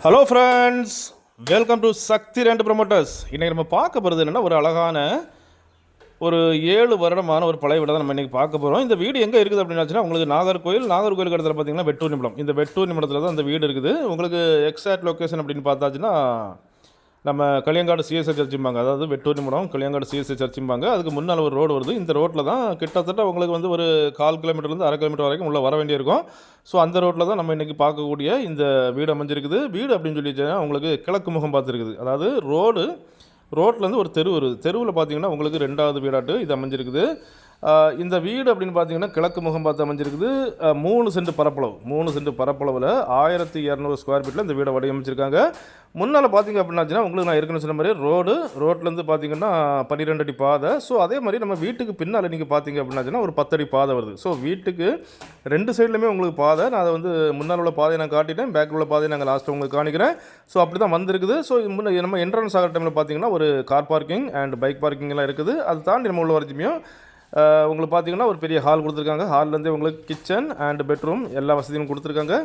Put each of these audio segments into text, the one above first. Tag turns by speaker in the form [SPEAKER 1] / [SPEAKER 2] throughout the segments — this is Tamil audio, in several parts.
[SPEAKER 1] Hello friends welcome to Sakthi ரெண்டு ப்ரொமோட்டர்ஸ் இன்றைக்கி நம்ம பார்க்க போகிறது என்னென்னா ஒரு அழகான ஒரு ஏழு வருடமான ஒரு பழைய வீடை தான் நம்ம இன்றைக்கி பார்க்க போகிறோம் இந்த வீடு எங்கே இருக்குது அப்படின்னாச்சுன்னா உங்களுக்கு நாகர்கோயில் நாகர்கோயில் இடத்துல பார்த்தீங்கன்னா வெட்டூர் நிமிடம் இந்த வெட்டூர் நிமிடத்தில் தான் அந்த வீடு இருக்குது. உங்களுக்கு எக்ஸாக்ட் லொக்கேஷன் அப்படின்னு பார்த்தாச்சுன்னா நம்ம களியங்காடு சிஎஸ்ஐ சர்ச்சிம்பாங்க. அதாவது வெட்டூர் நிமிடம் களியங்காடு சிஎஸ்ஐ சர்ச்சிம்பாங்க. அதுக்கு முன்னால் ஒரு ரோடு வருது. இந்த ரோட்டில் தான் கிட்டத்தட்ட உங்களுக்கு வந்து ஒரு கால் கிலோமீட்டர்லேருந்து அரை கிலோமீட்டர் வரைக்கும் உள்ளே வர வேண்டியிருக்கும். ஸோ அந்த ரோட்டில் தான் நம்ம இன்றைக்கி பார்க்கக்கூடிய இந்த வீடு அமைஞ்சிருக்குது. வீடு அப்படின்னு சொல்லி உங்களுக்கு கிழக்கு முகம் பார்த்துருக்குது. அதாவது ரோடு ரோட்லேருந்து ஒரு தெரு வருது. தெருவில் பார்த்தீங்கன்னா உங்களுக்கு ரெண்டாவது வீடாட்டு இது அமைஞ்சிருக்குது. இந்த வீடு அப்படின்னு பார்த்தீங்கன்னா கிழக்கு முகம் பார்த்து அமைஞ்சிருக்குது. மூணு சென்ட் பரப்பளவு. மூணு சென்ட் பரப்பளவில் ஆயிரத்தி இரநூறு ஸ்கொயர் ஃபீட்டில் இந்த வீடை வடிவமைச்சிருக்காங்க. முன்னால் பார்த்தீங்க அப்படின்னாச்சுன்னா உங்களுக்கு நான் ஏற்கனவே சொன்ன மாதிரி ரோடு ரோட்லேருந்து பார்த்தீங்கன்னா பன்னிரெண்டு அடி பாதை. ஸோ அதே மாதிரி நம்ம வீட்டுக்கு பின்னால் நீங்கள் பார்த்தீங்க அப்படின்னாச்சுன்னா ஒரு பத்தடி பாதை வருது. ஸோ வீட்டுக்கு ரெண்டு சைட்லையுமே உங்களுக்கு பாதை. நான் அதை வந்து முன்னால் உள்ள பாதையை நான் காட்டிட்டேன். பேக்கில் உள்ள பாதையை நாங்கள் லாஸ்ட்டு உங்களுக்கு காணிக்கிறேன். ஸோ அப்படி தான் வந்திருக்குது ஸோ முன்ன நம்ம என்ட்ரன்ஸ் ஆகிற டைமில் பார்த்தீங்கன்னா ஒரு car parking and bike parking எல்லாம் இருக்குது. அது தாண்டி நம்ம உள்ள வரைக்குமே உங்களுக்கு பார்த்தீங்கன்னா ஒரு பெரிய ஹால் கொடுத்துருக்காங்க. ஹால்லேருந்தே உங்களுக்கு கிச்சன் அண்ட் பெட்ரூம் எல்லா வசதியும் கொடுத்துருக்காங்க.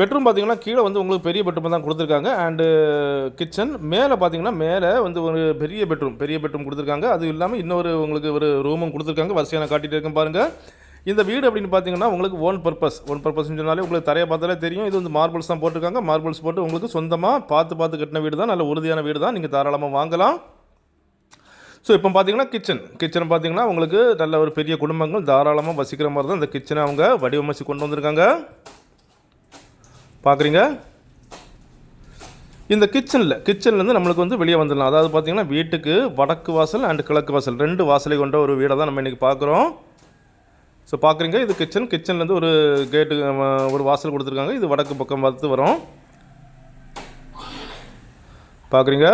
[SPEAKER 1] பெட்ரூம் பார்த்தீங்கன்னா கீழே வந்து உங்களுக்கு பெரிய பெட்ரூம் தான் கொடுத்துருக்காங்க. அண்டு கிச்சன் மேலே பார்த்தீங்கன்னா மேலே வந்து ஒரு பெரிய பெட்ரூம் பெரிய பெட்ரூம் கொடுத்துருக்காங்க. அது இல்லாமல் இன்னொரு உங்களுக்கு ஒரு ரூமும் கொடுத்துருக்காங்க. வசதியான காட்டிகிட்டு இருக்கும் பாருங்கள் இந்த வீடு அப்படின்னு பார்த்தீங்கன்னா உங்களுக்கு ஓன் பர்பஸ் ஓன் பர்பஸ்னு சொன்னாலே உங்களுக்கு தரையை பார்த்தாலே தெரியும். இது வந்து மார்பிள்ஸ் தான் போட்டிருக்காங்க. மார்பிள்ஸ் போட்டு உங்களுக்கு சொந்தமாக பார்த்து பார்த்து கட்டின வீடு தான். நல்ல உறுதியான வீடு தான். நீங்கள் தாராளமாக வாங்கலாம். ஸோ இப்போ பார்த்தீங்கன்னா கிச்சன் கிச்சன் பார்த்தீங்கன்னா உங்களுக்கு நல்ல ஒரு பெரிய குடும்பங்கள். தாராளமாக வசிக்கிற மாதிரி தான் இந்த கிச்சனை அவங்க வடிவமைச்சு கொண்டு வந்திருக்காங்க. பார்க்குறீங்க இந்த கிச்சனில் கிச்சன்லேருந்து நம்மளுக்கு வந்து வெளியே வந்துடலாம். அதாவது பார்த்தீங்கன்னா வீட்டுக்கு வடக்கு வாசல் அண்ட் கிழக்கு வாசல். ரெண்டு வாசலை கொண்ட ஒரு வீடை தான் நம்ம இன்றைக்கி பார்க்குறோம். ஸோ பார்க்குறீங்க இது கிச்சன் கிச்சன்லேருந்து ஒரு கேட்டு ஒரு வாசல் கொடுத்துருக்காங்க. இது வடக்கு பக்கம் பார்த்து வரும். பார்க்குறீங்க?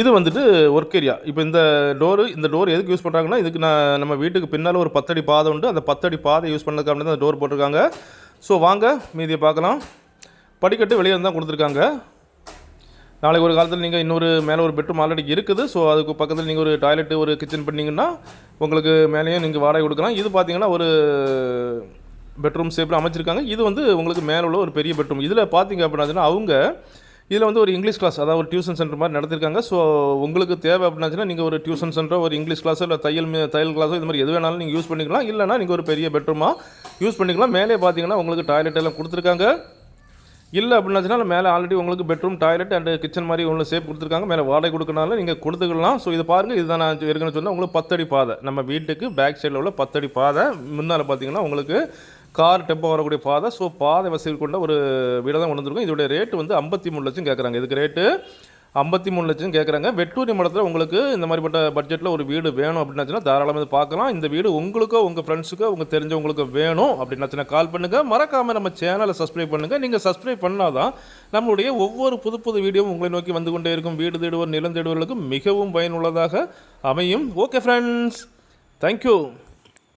[SPEAKER 1] இது வந்துட்டு ஒர்க் ஏரியா இப்போ இந்த டோரு இந்த டோர் எதுக்கு யூஸ் பண்ணுறாங்கன்னா இதுக்கு நான் நம்ம வீட்டுக்கு பின்னால் ஒரு பத்தடி பாதை உண்டு. அந்த பத்தடி பாதை யூஸ் பண்ணதுக்காக தான் அந்த டோர் போட்டிருக்காங்க. ஸோ வாங்க மீதியை பார்க்கலாம். படிக்கட்டு வெளியே தான் கொடுத்துருக்காங்க. நாளைக்கு ஒரு காலத்தில் நீங்கள் இன்னொரு மேலே ஒரு பெட்ரூம் ஆல்ரெடி இருக்குது. ஸோ அதுக்கு பக்கத்தில் நீங்கள் ஒரு டாய்லெட்டு ஒரு கிச்சன் பண்ணிங்கன்னா உங்களுக்கு மேலேயும் நீங்கள் வாடகை கொடுக்கலாம். இது பார்த்தீங்கன்னா ஒரு பெட்ரூம் ஷேப்பில் அமைச்சிருக்காங்க. இது வந்து உங்களுக்கு மேலே உள்ள ஒரு பெரிய பெட்ரூம் இதில் பார்த்தீங்க அப்படின்னா அவங்க இதில் வந்து ஒரு இங்கிலீஷ் கிளாஸ் அதாவது ஒரு டியூஷன் சென்டர் மாதிரி நடத்திருக்காங்க. ஸோ உங்களுக்கு தேவை அப்படின்னாச்சுன்னா நீங்கள் ஒரு டியூஷன் சென்டரோ ஒரு இங்கிலீஷ் கிளாஸோ இல்லை தையல் தையல் கிளாஸோ இது மாதிரி எது வேணாலும் நீங்கள் யூஸ் பண்ணிக்கலாம். இல்லைனா நீங்கள் ஒரு பெரிய பெட்ரூமாக யூஸ் பண்ணிக்கலாம். மேலே பார்த்தீங்கன்னா உங்களுக்கு டாய்லெட் எல்லாம் கொடுத்துருக்காங்க. இல்லை அப்படின்னாச்சுன்னா மேலே ஆல்ரெடி உங்களுக்கு பெட்ரூம் டாய்லெட் அண்ட் கிச்சன் மாதிரி ஒன்று சேஃப் கொடுத்துருக்காங்க. மேலே வாடகை கொடுக்கறனால நீங்கள் கொடுத்துக்கலாம். ஸோ இது பாருங்கள் இதுதான் நான் ஏற்கனவே சொன்னால் உங்களுக்கு பத்தடி பாதை. நம்ம வீட்டுக்கு பேக் சைடில் உள்ள பத்தடி பாதை. முன்னால் பார்த்தீங்கன்னா உங்களுக்கு கார் டெம்போ வரக்கூடிய பாதை. ஸோ பாதை வசதி கொண்ட ஒரு வீடை தான் கொண்டு வந்திருக்கோம். இதோடைய ரேட்டு வந்து ஐம்பத்தி மூணு லட்சம் கேட்குறாங்க இதுக்கு ரேட்டு ஐம்பத்தி மூணு லட்சம் கேட்குறாங்க வெட்டூர் மடத்தில் உங்களுக்கு இந்த மாதிரிப்பட்ட பட்ஜெட்டில் ஒரு வீடு வேணும் அப்படின்னாச்சுன்னா தாராளமாக இது பார்க்கலாம். இந்த வீடு உங்களுக்கோ உங்கள் ஃப்ரெண்ட்ஸுக்கோ உங்கள் தெரிஞ்சவங்களுக்கு வேணும் அப்படின்னாச்சுன்னா கால் பண்ணுங்கள் மறக்காமல் நம்ம சேனலை சப்ஸ்கிரைப் பண்ணுங்கள் நீங்கள் சப்ஸ்கிரைப் பண்ணாதான் நம்மளுடைய ஒவ்வொரு புது புது வீடியோவும் உங்களை நோக்கி வந்து கொண்டே இருக்கும். வீடு தேடுவோர் நிலம் தேடுவர்களுக்கு மிகவும் பயனுள்ளதாக அமையும். Okay friends thank you